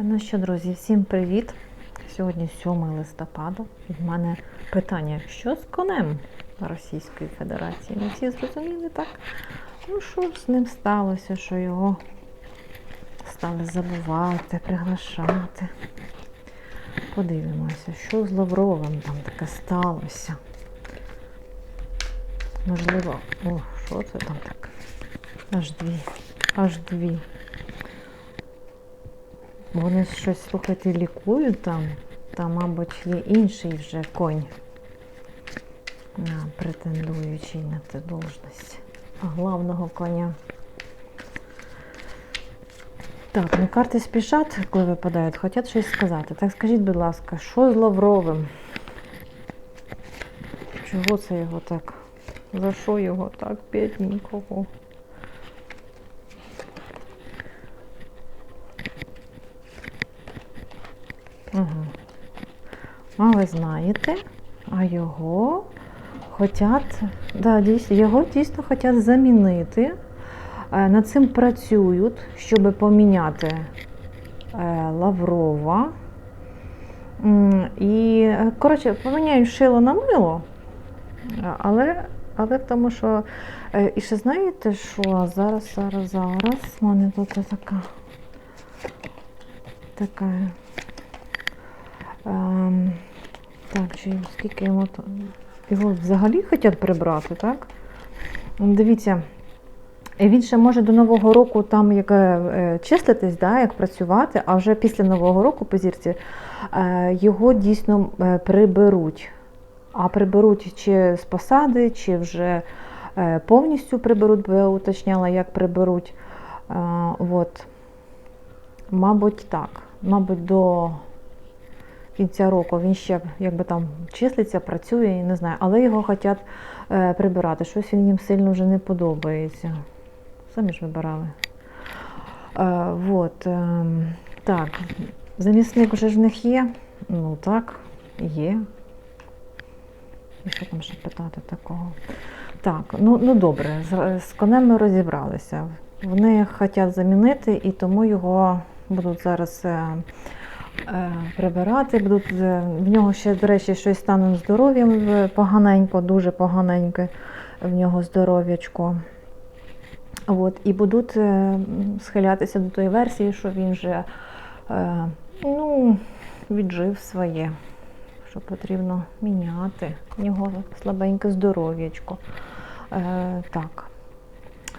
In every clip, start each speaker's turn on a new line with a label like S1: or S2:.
S1: Ну що, друзі, всім привіт! Сьогодні 7 листопада. І в мене питання: що з конем Російської Федерації? Ми всі зрозуміли так? Ну, що з ним сталося, що його стали забувати, приглашати. Подивимося, що з Лавровим там таке сталося. Можливо, о, що це там таке? Аж дві, аж дві. Вони щось, слухайте, лікують там. Там, мабуть, є інший вже конь, претендуючий на цю должність главного коня. Так, ну карти спішать, коли випадають, хочуть щось сказати. Так скажіть, будь ласка, що з Лавровим? Чого це його так? За що його так, бідненького? Угу. А ви знаєте, а його хотять, да, його дійсно хочуть замінити. Е, Над цим працюють, щоб поміняти е, Лаврова. І, е, коротше, поміняють шило на мило, але, але в тому, що. І ще знаєте, що зараз, зараз, зараз в мене тут така. Така. Ем, так, чи скільки йому його взагалі хочуть прибрати, так? Дивіться, він ще може до Нового року там як е, числитись, да, як працювати, а вже після Нового року, по зірці, е, його дійсно е, приберуть. А приберуть чи з посади, чи вже е, повністю приберуть, бо я уточняла, як приберуть. Е, от. Мабуть, так. Мабуть, до кінця року він ще якби там числиться, працює, не знаю, але його хочуть е, прибирати. Щось він їм сильно вже не подобається. Самі ж вибирали. Е, вот, е, так, замісник вже ж в них є. Ну так, є. І що там ще питати такого? Так, ну, ну добре, з, з конем ми розібралися. Вони хочуть замінити, і тому його будуть зараз. Е, прибирати. Е, в нього ще, до речі, щось станом здоров'ям е, поганенько, дуже поганеньке в нього здоров'ячко. От, і будуть схилятися до тої версії, що він вже ну, віджив своє, що потрібно міняти. В нього слабеньке здоров'ячко. Так.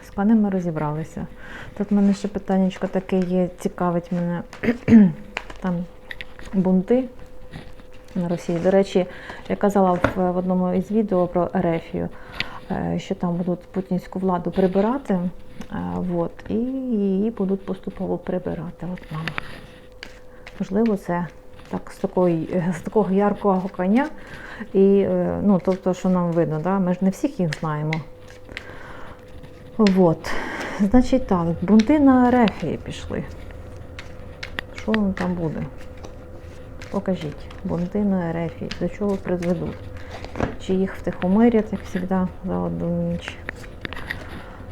S1: З ми розібралися. Тут в мене ще питання таке є, цікавить мене. Там бунти на Росії. До речі, я казала в, одному із відео про Ерефію, е, що там будуть путінську владу прибирати, е, от, і її будуть поступово прибирати. От вам. Можливо, це так з, такої, з такого яркого коня. І, е, ну, тобто, що нам видно, да? ми ж не всіх їх знаємо. От. Значить так, бунти на Ерефії пішли. Що воно там буде? Покажіть. Бунти на Ерефії. До чого призведуть? Чи їх втихомирять, як завжди, за одну ніч?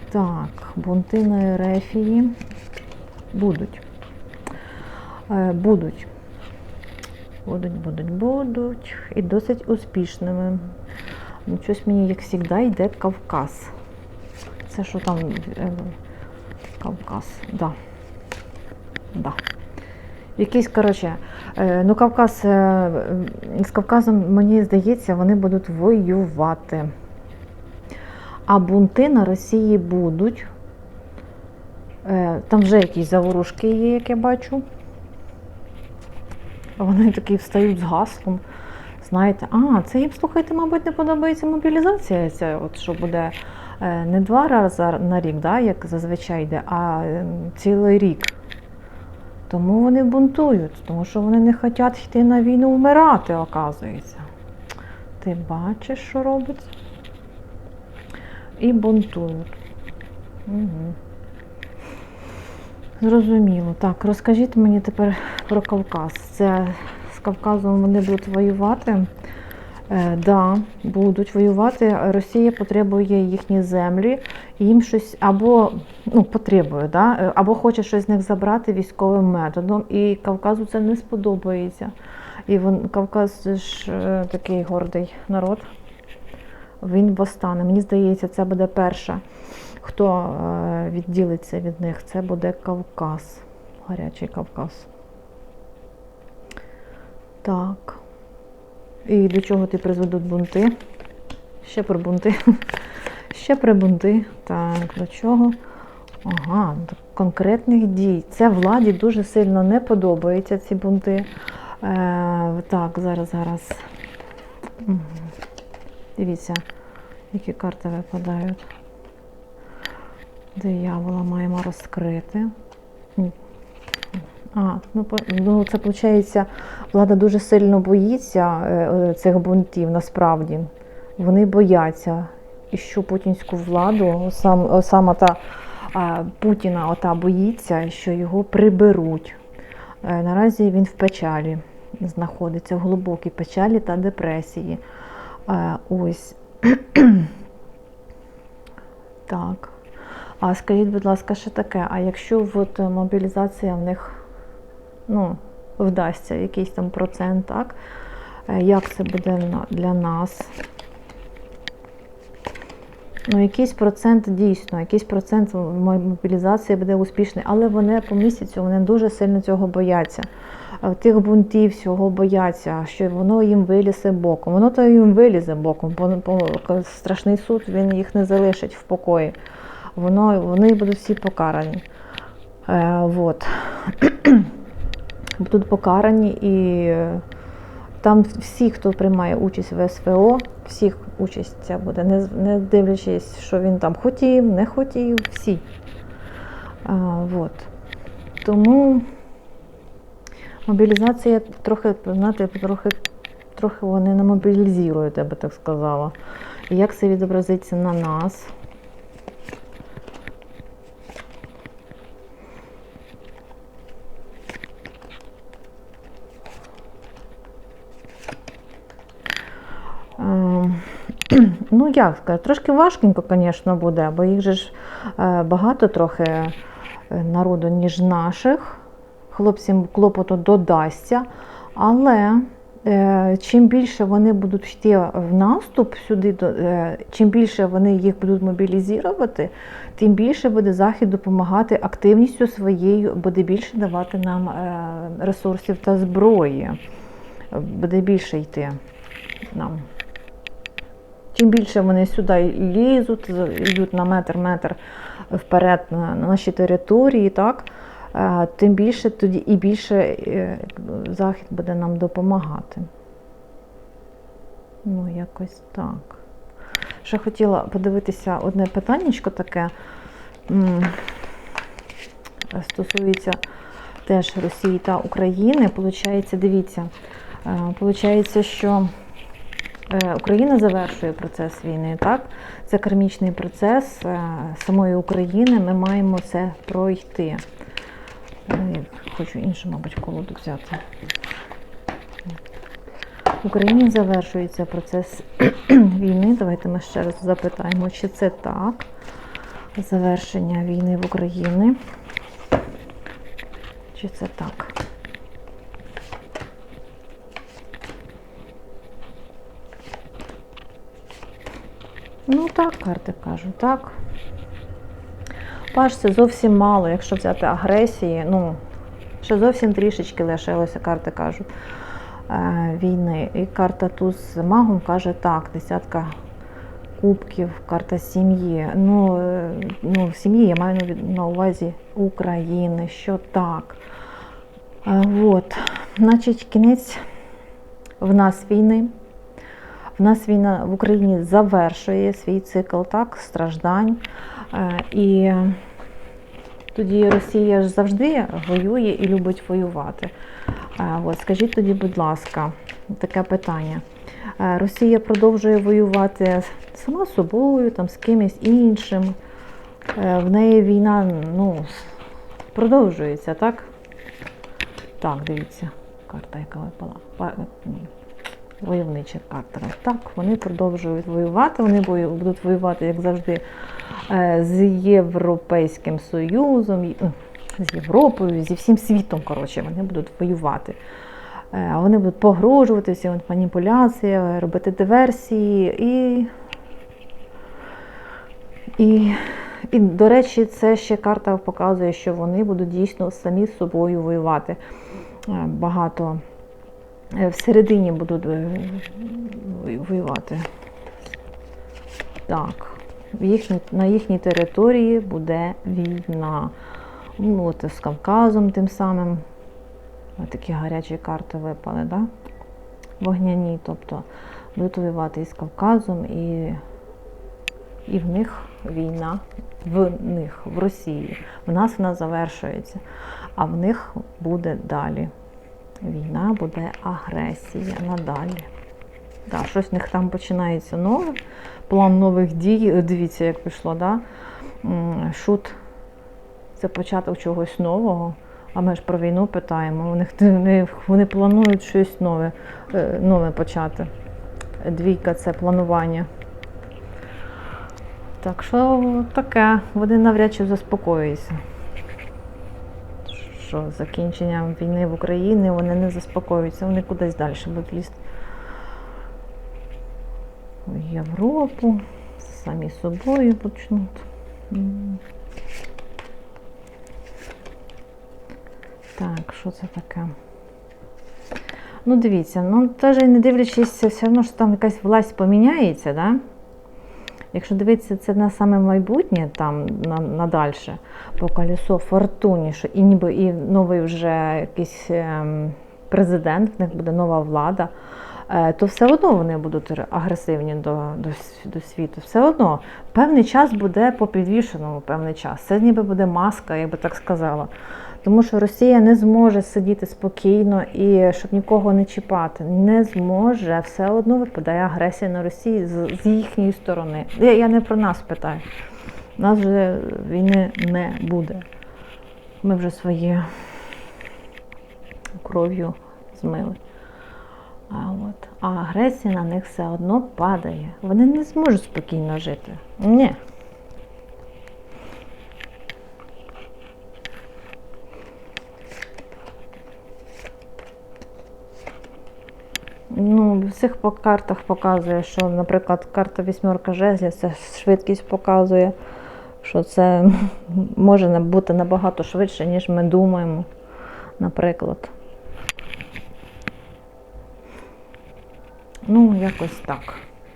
S1: Так, бунти на Ерефії будуть. Е, будуть. Будуть, будуть, будуть. І досить успішними. Ну, Щось мені, як завжди, йде Кавказ. Це що там? е, Кавказ, да. Да. Якийсь, коротше, е, ну Кавказ, е, з Кавказом, мені здається, вони будуть воювати. А бунти на Росії будуть. Е, Там вже якісь заворушки є, як я бачу. Вони такі встають з гаслом. Знаєте, а, це їм, слухайте, мабуть, не подобається мобілізація, ця, от, що буде не два рази на рік, да, як зазвичай йде, а цілий рік. Тому вони бунтують, тому що вони не хочуть йти на війну вмирати, оказується. Ти бачиш, що робиться? І бунтують. Угу. Зрозуміло. Так, розкажіть мені тепер про Кавказ. Це з Кавказом вони будуть воювати. Е, да, будуть воювати. Росія потребує їхні землі, їм щось або ну, потребує, да? е, або хоче щось з них забрати військовим методом. І Кавказу це не сподобається. І вон, Кавказ ж е, такий гордий народ. Він восстане. Мені здається, це буде перша, хто відділиться від них. Це буде Кавказ. Гарячий Кавказ. Так. І до чого ти призведуть бунти? Ще про бунти. Ще про бунти. Так, до чого? Ага, до конкретних дій. Це владі дуже сильно не подобаються ці бунти. Е, так, зараз, зараз. Дивіться, які карти випадають. Диявола маємо розкрити. А, ну, ну це виходить, влада дуже сильно боїться е, е, цих бунтів насправді. Вони бояться, і що путінську владу, сам, о, саме та Путіна ота боїться, що його приберуть. Е, Наразі він в печалі знаходиться, в глибокій печалі та депресії. Е, Ось. Так. А скажіть, будь ласка, ще таке, а якщо от е, мобілізація в них ну, вдасться, якийсь там процент, так? Е, Як це буде для нас? Ну, якийсь процент дійсно, якийсь процент мобілізації буде успішний, але вони по місяцю вони дуже сильно цього бояться. Е, Тих бунтів всього бояться, що воно їм вилізе боком. Воно то їм вилізе боком, бо страшний суд він їх не залишить в покої. Воно, вони будуть всі покарані. Е, вот. Будуть покарані і е, там всі, хто приймає участь в СВО, всіх участь ця буде, не, не дивлячись, що він там хотів, не хотів, всі. А, вот. Тому мобілізація трохи, знаєте, трохи, трохи вони не мобілізують, я би так сказала. І як це відобразиться на нас? Ем, Ну, як сказати, трошки важкенько, звісно, буде, бо їх же ж е, багато трохи е, народу, ніж наших. Хлопцям клопоту додасться. Але е, чим більше вони будуть йти в наступ сюди, чим більше вони їх будуть мобілізувати, тим більше буде Захід допомагати активністю своєю, буде більше давати нам ресурсів та зброї. Буде більше йти нам. Чим більше вони сюди лізуть, йдуть на метр-метр вперед на, на наші території, так, е, тим більше тоді і більше е, Захід буде нам допомагати. Ну, якось так. Ще хотіла подивитися одне питаннячко таке. Стосується теж Росії та України. Получається, дивіться, е, получається, що Україна завершує процес війни, так? Це кармічний процес е, самої України. Ми маємо це пройти. Е, Хочу іншу, мабуть, колоду взяти. В Україні завершується процес війни. Давайте ми ще раз запитаємо, чи це так. Завершення війни в Україні. Чи це так? Ну так, карти кажуть, так. Паш, це зовсім мало, якщо взяти агресії, ну, ще зовсім трішечки лишилося, карти кажуть, е, війни. І карта туз з магом каже так, десятка кубків, карта сім'ї. Ну, е, ну, сім'ї я маю на увазі України, що так. Е, от. Значить, кінець в нас війни. В нас війна в Україні завершує свій цикл так, страждань. Е, І тоді Росія ж завжди воює і любить воювати. Е, От, скажіть тоді, будь ласка, таке питання. Е, Росія продовжує воювати сама собою, там, з кимось іншим. В неї війна ну, продовжується, так? Так, дивіться, карта, яка випала. Войовничих картах. Так, вони продовжують воювати, вони будуть воювати, як завжди, е, з Європейським Союзом, е, з Європою, зі всім світом. Коротше, вони будуть воювати. Е, Вони будуть погрожувати, всі от робити диверсії і. І, і, до речі, це ще карта показує, що вони будуть дійсно самі з собою воювати. Е, Багато всередині будуть е, воювати. Так, на їхній території буде війна. Ну, от з Кавказом тим самим. Ось такі гарячі карти випали, да? вогняні, тобто будуть воювати із Кавказом і, і в них війна, в них, в Росії. В нас вона завершується, а в них буде далі. Війна буде агресія надалі. Да, щось в них там починається нове, план нових дій. Дивіться, як пішло, да? Шут це початок чогось нового. А ми ж про війну питаємо. Них вони, вони планують щось нове, е, нове почати. Двійка це планування. Так що таке, вони навряд чи заспокоюються. Що закінченням війни в Україні вони не заспокоюються, вони кудись далі будуть лізти. В Європу, самі собою почнуть. Так, що це таке? Ну, дивіться, ну теж не дивлячись, все одно ж там якась власть поміняється, да? Якщо дивитися це на саме майбутнє, там на, на дальше, по колесо фортуні, що і ніби і новий вже якийсь ем, президент, в них буде нова влада, е, то все одно вони будуть агресивні до, до, до світу. Все одно певний час буде по підвішеному, певний час. Це ніби буде маска, я би так сказала. Тому що Росія не зможе сидіти спокійно і щоб нікого не чіпати. Не зможе. Все одно випадає агресія на Росії з, їхньої сторони. Я, я не про нас питаю. У нас вже війни не буде. Ми вже свої кров'ю змили. А, от. а агресія на них все одно падає. Вони не зможуть спокійно жити. Ні. В цих по картах показує, що, наприклад, карта вісьмерка жезлів, це швидкість показує, що це може бути набагато швидше, ніж ми думаємо, наприклад. Ну, якось так.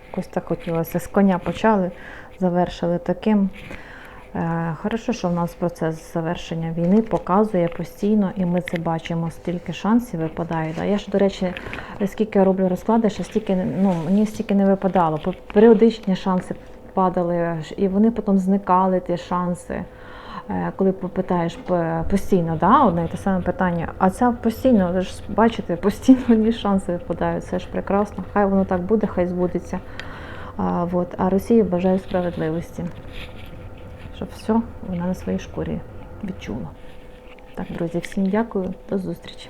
S1: Якось так хотілося. З коня почали, завершили таким. Е, Хорошо, що в нас процес завершення війни показує постійно, і ми це бачимо, стільки шансів випадає. Я ж, до речі, скільки я роблю розклади, що стільки, ну, мені стільки не випадало. Періодичні шанси падали, і вони потім зникали, ті шанси. Е, Коли попитаєш постійно, да, одне і те саме питання, а це постійно, ви ж бачите, постійно одні шанси випадають. Це ж прекрасно. Хай воно так буде, хай збудеться. А, вот. а Росії бажаю справедливості щоб все вона на своїй шкурі відчула. Так, друзі, всім дякую, до зустрічі.